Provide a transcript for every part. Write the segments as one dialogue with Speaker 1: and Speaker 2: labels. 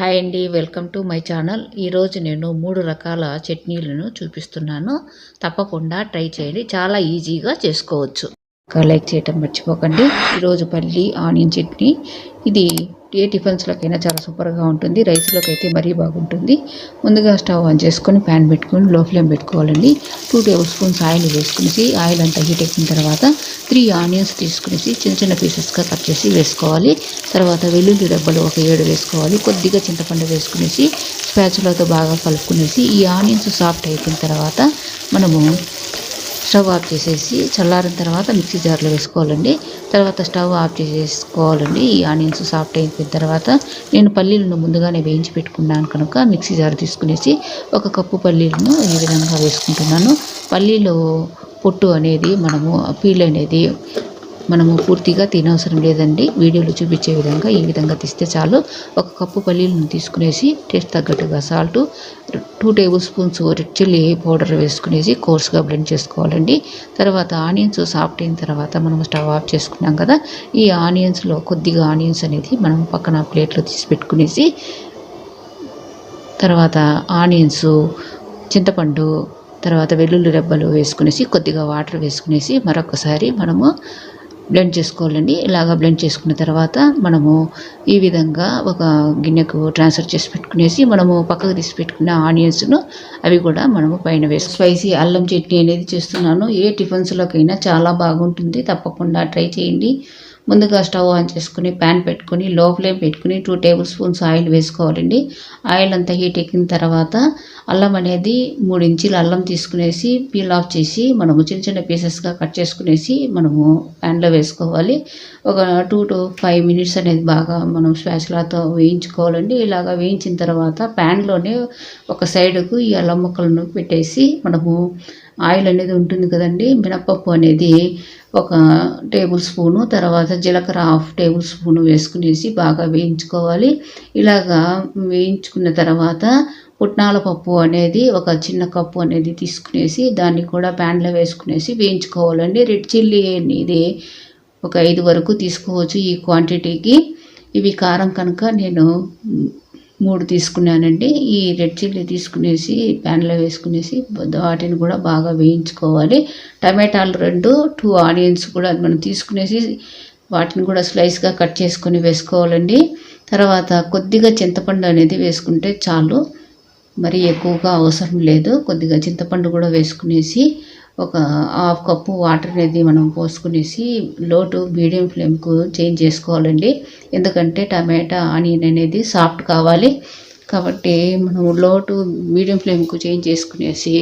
Speaker 1: Hi అండి welcome to my channel. ఈరోజు నేను మూడు రకాల చట్నీలను చూపిస్తున్నాను. తప్పకుండా ట్రై చేయండి. చాలా ఈజీగా చేసుకోవచ్చు. లైక్ చేయటం మర్చిపోకండి. ఈరోజు పల్లి ఆనియన్ చట్నీ. ఇది ఏ టిఫిన్స్లోకైనా చాలా సూపర్గా ఉంటుంది. రైస్లోకి అయితే మరీ బాగుంటుంది. ముందుగా స్టవ్ ఆన్ చేసుకొని ప్యాన్ పెట్టుకొని లో ఫ్లేమ్ పెట్టుకోవాలండి. టూ టేబుల్ స్పూన్స్ ఆయిల్ వేసుకునేసి ఆయిల్ అంతా హీట్ ఎక్కిన తర్వాత త్రీ ఆనియన్స్ తీసుకునేసి చిన్న చిన్న పీసెస్గా కట్ చేసి వేసుకోవాలి. తర్వాత వెల్లుల్లి డబ్బలు ఒక ఏడు వేసుకోవాలి. కొద్దిగా చింతపండు వేసుకునేసి స్పాచులతో బాగా కలుపుకునేసి ఈ ఆనియన్స్ సాఫ్ట్ అయిపోయిన తర్వాత మనము స్టవ్ ఆఫ్ చేసేసి చల్లారిన తర్వాత మిక్సీ జార్లో వేసుకోవాలండి. తర్వాత స్టవ్ ఆఫ్ చేసేసుకోవాలండి. ఈ ఆనియన్స్ సాఫ్ట్ అయిపోయిన తర్వాత నేను పల్లీలను ముందుగానే వేయించి పెట్టుకున్నాను కనుక మిక్సీ జార్ తీసుకునేసి ఒక కప్పు పల్లీలను ఈ విధంగా వేసుకుంటున్నాను. పల్లీలో పొట్టు అనేది మనము పీల్ అనేది మనము పూర్తిగా తినవసరం లేదండి. వీడియోలో చూపించే విధంగా ఈ విధంగా తీస్తే చాలు. ఒక కప్పు పల్లీలను తీసుకునేసి టేస్ట్ తగ్గట్టుగా salt two tablespoons red chilli powder వేసుకునేసి కోర్స్గా బ్లెండ్ చేసుకోవాలండి. తర్వాత ఆనియన్స్ సాఫ్ట్ అయిన తర్వాత మనం స్టవ్ ఆఫ్ చేసుకున్నాం కదా ఈ ఆనియన్స్లో కొద్దిగా ఆనియన్స్ అనేది మనం పక్కన ప్లేట్లో తీసి పెట్టుకునేసి తర్వాత ఆనియన్స్ చింతపండు తర్వాత వెల్లుల్లి రెబ్బలు వేసుకునేసి కొద్దిగా వాటర్ వేసుకునేసి మరొకసారి మనము బ్లెండ్ చేసుకోవాలండి. ఇలాగ బ్లెండ్ చేసుకున్న తర్వాత మనము ఈ విధంగా ఒక గిన్నెకు ట్రాన్స్ఫర్ చేసి పెట్టుకునేసి మనము పక్కకు తీసి పెట్టుకున్న ఆనియన్స్ను అవి కూడా మనము పైన వేసి స్పైసీ అల్లం చట్నీ అనేది చేస్తున్నాను. ఏ టిఫిన్స్లోకైనా చాలా బాగుంటుంది. తప్పకుండా ట్రై చేయండి. ముందుగా స్టవ్ ఆన్ చేసుకుని ప్యాన్ పెట్టుకుని లో ఫ్లేమ్ పెట్టుకుని టూ టేబుల్ స్పూన్స్ ఆయిల్ వేసుకోవాలండి. ఆయిల్ అంతా హీట్ ఎక్కిన తర్వాత అల్లం అనేది మూడు ఇంచుల అల్లం తీసుకునేసి పీల్ ఆఫ్ చేసి మనము చిన్న చిన్న పీసెస్గా కట్ చేసుకునేసి మనము ప్యాన్లో వేసుకోవాలి. ఒక టూ టు ఫైవ్ మినిట్స్ అనేది బాగా మనం స్పాచులాతో వేయించుకోవాలండి. ఇలాగ వేయించిన తర్వాత ప్యాన్లోనే ఒక సైడ్కు ఈ అల్లం ముక్కలను పెట్టేసి మనము ఆయిల్ అనేది ఉంటుంది కదండి. మినపప్పు అనేది ఒక టేబుల్ స్పూను తర్వాత జీలకర్ర హాఫ్ టేబుల్ స్పూను వేసుకునేసి బాగా వేయించుకోవాలి. ఇలాగా వేయించుకున్న తర్వాత పుట్నాల పప్పు అనేది ఒక చిన్న కప్పు అనేది తీసుకునేసి దాన్ని కూడా ప్యాన్లో వేసుకునేసి వేయించుకోవాలండి. రెడ్ చిల్లీ అనేది ఒక ఐదు వరకు తీసుకోవచ్చు ఈ క్వాంటిటీకి. ఇవి కారం కనుక నేను మూడు తీసుకున్నానండి. ఈ రెడ్ చిల్లీ తీసుకునేసి ప్యాన్లో వేసుకునేసి వాటిని కూడా బాగా వేయించుకోవాలి. టమాటాలు రెండు టూ ఆనియన్స్ కూడా మనం తీసుకునేసి వాటిని కూడా స్లైస్గా కట్ చేసుకొని వేసుకోవాలండి. తర్వాత కొద్దిగా చింతపండు అనేది వేసుకుంటే చాలు. మరి ఎక్కువగా అవసరం లేదు. కొద్దిగా చింతపండు కూడా వేసుకునేసి ఒక హాఫ్ కప్పు వాటర్ అనేది మనం పోసుకునేసి లో టు మీడియం ఫ్లేమ్కు చేంజ్ చేసుకోవాలండి. ఎందుకంటే టమాటా ఆనియన్ అనేది సాఫ్ట్ కావాలి. కాబట్టి మనం లో టు మీడియం ఫ్లేమ్కు చేంజ్ చేసుకునేసి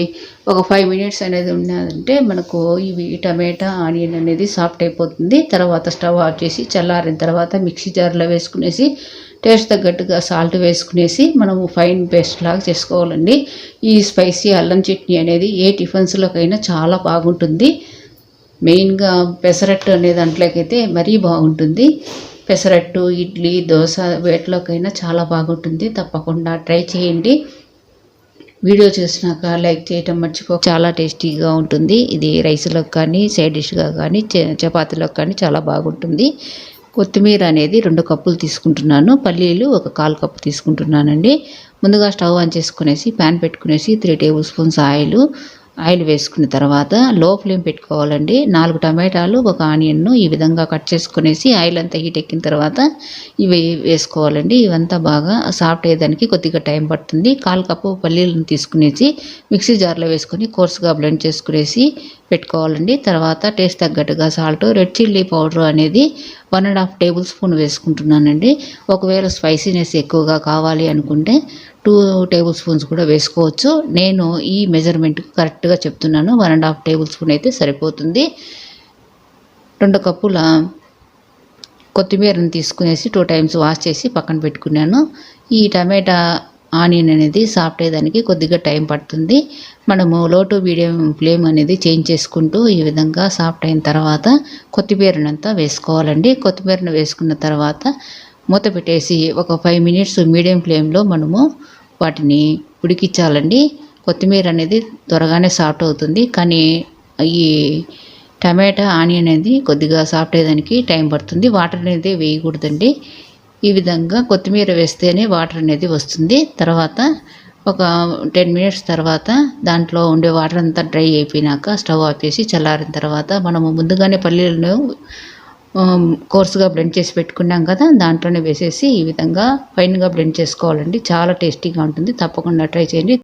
Speaker 1: ఒక ఫైవ్ మినిట్స్ అనేది ఉన్నదంటే మనకు ఇవి టమాటా ఆనియన్ అనేది సాఫ్ట్ అయిపోతుంది. తర్వాత స్టవ్ ఆఫ్ చేసి చల్లారిన తర్వాత మిక్సీ జార్లో వేసుకునేసి టేస్ట్ తగ్గట్టుగా సాల్ట్ వేసుకునేసి మనము ఫైన్ పేస్ట్ లాగా చేసుకోవాలండి. ఈ స్పైసీ అల్లం చట్నీ అనేది ఏ టిఫిన్స్లోకైనా చాలా బాగుంటుంది. మెయిన్గా పెసరట్టు అనే దాంట్లోకైతే మరీ బాగుంటుంది. పెసరట్టు ఇడ్లీ దోశ వేటిలోకైనా చాలా బాగుంటుంది. తప్పకుండా ట్రై చేయండి. వీడియో చూసినాక లైక్ చేయటం మర్చిపో చాలా టేస్టీగా ఉంటుంది. ఇది రైస్లోకి కానీ సైడ్ డిష్గా కానీ చపాతీలోకి కానీ చాలా బాగుంటుంది. కొత్తిమీర అనేది రెండు కప్పులు తీసుకుంటున్నాను. పల్లీలు ఒక కాలు కప్పు తీసుకుంటున్నానండి. ముందుగా స్టవ్ ఆన్ చేసుకునేసి ప్యాన్ పెట్టుకునేసి three tablespoons oil oil వేసుకున్న తర్వాత లో ఫ్లేమ్ పెట్టుకోవాలండి? నాలుగు టమాటాలు ఒక ఆనియన్ను ఈ విధంగా కట్ చేసుకునేసి ఆయిల్ అంతా హీట్ ఎక్కిన తర్వాత ఇవి వేసుకోవాలండి. ఇవంతా బాగా సాఫ్ట్ అయ్యేదానికి కొద్దిగా టైం పడుతుంది. కాలు కప్పు పల్లీలను తీసుకునేసి మిక్సీ జార్లో వేసుకొని కోర్సుగా బ్లెండ్ చేసుకునేసి పెట్టుకోవాలండి. తర్వాత టేస్ట్ తగ్గట్టుగా సాల్ట్ రెడ్ చిల్లీ పౌడర్ అనేది one and half tablespoon వేసుకుంటున్నానండి. ఒకవేళ స్పైసీనెస్ ఎక్కువగా కావాలి అనుకుంటే టూ టేబుల్ స్పూన్స్ కూడా వేసుకోవచ్చు. నేను ఈ మెజర్మెంట్ కరెక్ట్గా చెప్తున్నాను. One and half tablespoon అయితే సరిపోతుంది. రెండు కప్పుల కొత్తిమీరని తీసుకునేసి టూ టైమ్స్ వాష్ చేసి పక్కన పెట్టుకున్నాను. ఈ టమాటా ఆనియన్ అనేది సాఫ్ట్ అయ్యేదానికి కొద్దిగా టైం పడుతుంది. మనము లో టు మీడియం ఫ్లేమ్ అనేది చేంజ్ చేసుకుంటూ ఈ విధంగా సాఫ్ట్ అయిన తర్వాత కొత్తిమీరనంతా వేసుకోవాలండి. కొత్తిమీరను వేసుకున్న తర్వాత మూత పెట్టేసి ఒక ఫైవ్ మినిట్స్ మీడియం ఫ్లేమ్లో మనము వాటిని ఉడికించాలండి. కొత్తిమీర అనేది త్వరగానే సాఫ్ట్ అవుతుంది. కానీ ఈ టమాటా ఆనియన్ అనేది కొద్దిగా సాఫ్ట్ అయ్యేదానికి టైం పడుతుంది. వాటర్ అనేది వేయకూడదండి. ఈ విధంగా కొత్తిమీర వేస్తేనే వాటర్ అనేది వస్తుంది. తర్వాత ఒక టెన్ మినిట్స్ తర్వాత దాంట్లో ఉండే వాటర్ అంతా డ్రై అయిపోయినాక స్టవ్ ఆపేసి చల్లారిన తర్వాత మనము ముందుగానే పల్లీలను కోర్సుగా బ్లెండ్ చేసి పెట్టుకున్నాం కదా దాంట్లోనే వేసేసి ఈ విధంగా ఫైన్గా బ్లెండ్ చేసుకోవాలండి. చాలా టేస్టీగా ఉంటుంది. తప్పకుండా ట్రై చేయండి.